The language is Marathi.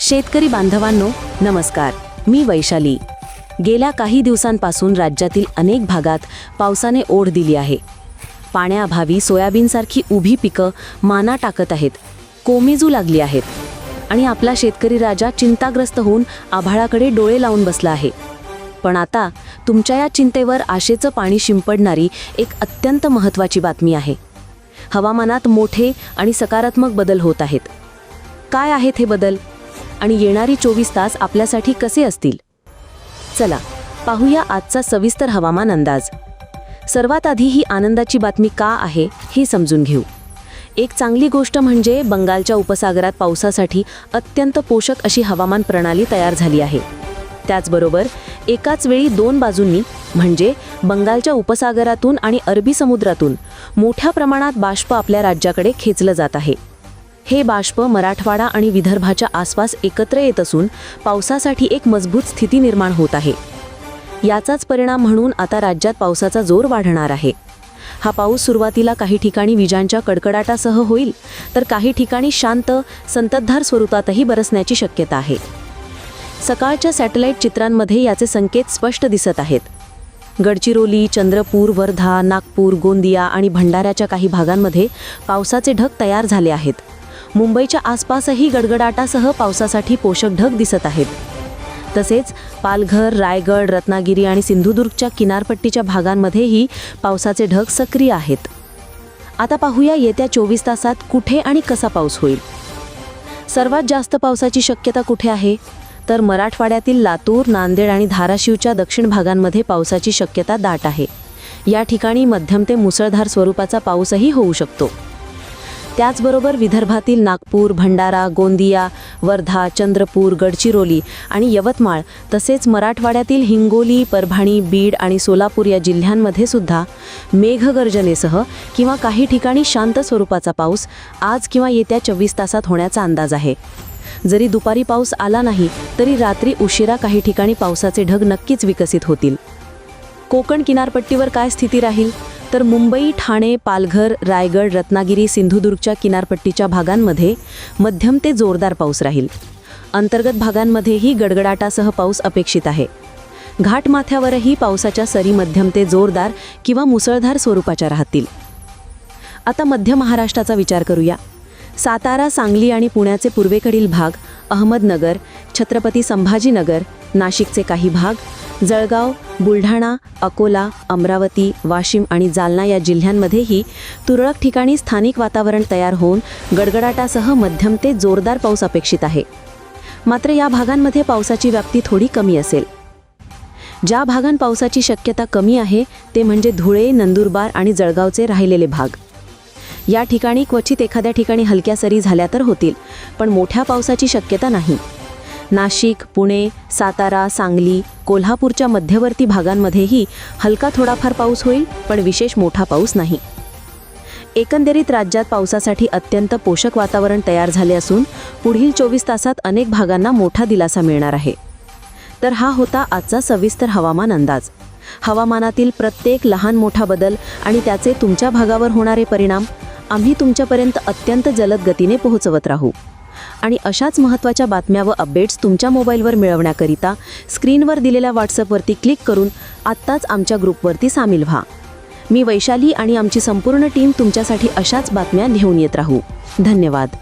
शेतकरी बांधवांनो नमस्कार. मी वैशाली. गेल्या काही दिवसांपासून राज्यातील अनेक भागात पावसाने ओढ दिली आहे. पाण्याअभावी सोयाबीनसारखी उभी पिकं माना टाकत आहेत. कोमेजू लागली आहेत. आणि आपला शेतकरी राजा चिंताग्रस्त होऊन आभाळाकडे डोळे लावून बसला आहे. पण आता तुमच्या या चिंतेवर आशेचं पाणी शिंपडणारी एक अत्यंत महत्त्वाची बातमी आहे. हवामानात मोठे आणि सकारात्मक बदल होत आहेत. काय आहेत हे बदल? आणि येणारी चोवीस तास आपल्यासाठी कसे असतील? चला पाहूया आजचा सविस्तर हवामान अंदाज. सर्वात आधी ही आनंदाची बातमी का आहे हे समजून घेऊ. एक चांगली गोष्ट म्हणजे बंगालच्या उपसागरात पावसासाठी अत्यंत पोषक अशी हवामान प्रणाली तयार झाली आहे. त्याचबरोबर एकाच वेळी दोन बाजूंनी म्हणजे बंगालच्या उपसागरातून आणि अरबी समुद्रातून मोठ्या प्रमाणात बाष्प आपल्या राज्याकडे खेचलं जात आहे. हे बाष्प मराठवाडा आणि विदर्भाच्या आसपास एकत्र येत असून पावसासाठी एक मजबूत स्थिती निर्माण होत आहे. याचाच परिणाम म्हणून आता राज्यात पावसाचा जोर वाढणार आहे. हा पाऊस सुरुवातीला काही ठिकाणी विजांच्या कडकडाटासह होईल तर काही ठिकाणी शांत संततधार स्वरूपातही बरसण्याची शक्यता आहे. सकाळच्या सॅटेलाईट चित्रांमध्ये याचे संकेत स्पष्ट दिसत आहेत. गडचिरोली चंद्रपूर वर्धा नागपूर गोंदिया आणि भंडाऱ्याच्या काही भागांमध्ये पावसाचे ढग तयार झाले आहेत. मुंबईच्या आसपासही गडगडाटासह पावसासाठी पोषक ढग दिसत आहेत. तसेच पालघर रायगड रत्नागिरी आणि सिंधुदुर्गच्या किनारपट्टीच्या भागांमध्येही पावसाचे ढग सक्रिय आहेत. आता पाहूया येत्या चोवीस तासात कुठे आणि कसा पाऊस होईल. सर्वात जास्त पावसाची शक्यता कुठे आहे? तर मराठवाड्यातील लातूर नांदेड आणि धाराशिवच्या दक्षिण भागांमध्ये पावसाची शक्यता दाट आहे. या ठिकाणी मध्यम ते मुसळधार स्वरूपाचा पाऊसही होऊ शकतो. त्याचबरोबर विदर्भातील नागपूर भंडारा गोंदिया वर्धा चंद्रपूर गडचिरोली आणि यवतमाळ तसेच मराठवाड्यातील हिंगोली परभणी बीड आणि सोलापूर या जिल्ह्यांमध्ये सुद्धा मेघगर्जनेसह किंवा काही ठिकाणी शांत स्वरूपाचा पाऊस आज किंवा येत्या चोवीस तासात होण्याचा अंदाज आहे. जरी दुपारी पाऊस आला नाही तरी रात्री उशिरा काही ठिकाणी पावसाचे ढग नक्कीच विकसित होतील. कोकण किनारपट्टीवर काय स्थिती राहील? तर मुंबई ठाणे पालघर रायगड रत्नागिरी सिंधुदुर्गच्या किनारपट्टीच्या भागांमध्ये मध्यम ते जोरदार पाऊस राहील. अंतर्गत भागांमध्येही गडगडाटासह पाऊस अपेक्षित आहे. घाटमाथ्यावरही पावसाच्या सरी मध्यम ते जोरदार किंवा मुसळधार स्वरूपाच्या राहतील. आता मध्य महाराष्ट्राचा विचार करूया. सातारा सांगली आणि पुण्याचे पूर्वेकडील भाग अहमदनगर छत्रपती संभाजीनगर नाशिकचे काही भाग जळगाव बुलढाणा अकोला अमरावती वाशिम आणि जालना या जिल्ह्यांमध्येही तुरळक ठिकाणी स्थानिक वातावरण तयार होऊन गडगडाटासह मध्यम ते जोरदार पाऊस अपेक्षित आहे. मात्र या भागांमध्ये पावसाची व्याप्ती थोडी कमी असेल. ज्या भागांत पावसाची शक्यता कमी आहे ते म्हणजे धुळे नंदुरबार आणि जळगावचे राहिलेले भाग. या ठिकाणी क्वचित एखाद्या ठिकाणी हलक्या सरी झाल्या तर होतील पण मोठ्या पावसाची शक्यता नाही. नाशिक पुणे सातारा सांगली कोल्हापूरच्या मध्यवर्ती भागांमध्येही हलका थोडाफार पाऊस होईल पण विशेष मोठा पाऊस नाही. एकंदरीत राज्यात पावसासाठी अत्यंत पोषक वातावरण तयार झाले असून पुढील चोवीस तासात अनेक भागांना मोठा दिलासा मिळणार आहे. तर हा होता आजचा सविस्तर हवामान अंदाज. हवामानातील प्रत्येक लहान मोठा बदल आणि त्याचे तुमच्या भागावर होणारे परिणाम आम्ही तुमच्यापर्यंत अत्यंत जलद गतीने पोहोचवत राहू. आणि अशाच महत्त्वाच्या बातम्या व अपडेट्स तुमच्या मोबाईलवर मिळवण्याकरिता स्क्रीनवर दिलेल्या व्हॉट्सअपवरती क्लिक करून आत्ताच आमच्या ग्रुपवरती सामील व्हा. मी वैशाली आणि आमची संपूर्ण टीम तुमच्यासाठी अशाच बातम्या घेऊन येत राहू. धन्यवाद.